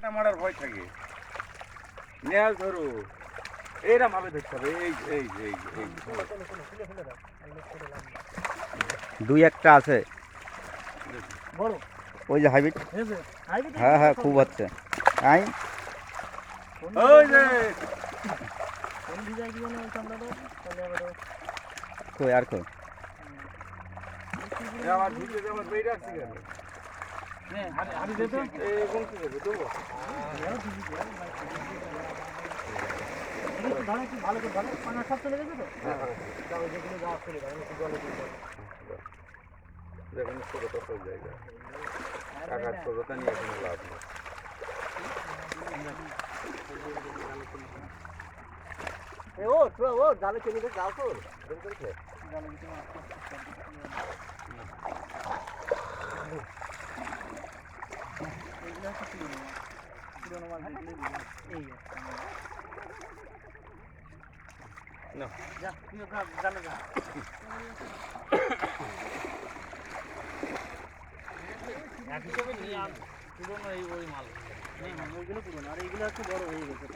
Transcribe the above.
কাটা মারার ভয় থাকে। নেয়াল ধরো। এইরা ভাবে দেখতে হবে। এই এই এই এই। দুই একটা আছে। বড় ওই যে হাইব্রিড। হ্যাঁ হ্যাঁ খুব হচ্ছে। আই। ওই যে। কোন ডিজাইন দিও না ওই সামলাটা তাহলে আবার কই আর কই? এ আমার ভিডিও আমার বেই রাখছি ভালো ভালো করে ভালো পানা সব চলে গেছে তো। যেগুলো যাওয়া চলে একটু যেখানে ছোট তখন জায়গা টাকার ছোটতা নিয়ে কোনো লাভ নেই ও ও জালে চলে গেছে যাও তো এক হিসেবে নিয়ে আন পুরনো এই ওই মাল ওইগুলো পুরনো আর এইগুলো একটু বড় হয়ে গেছে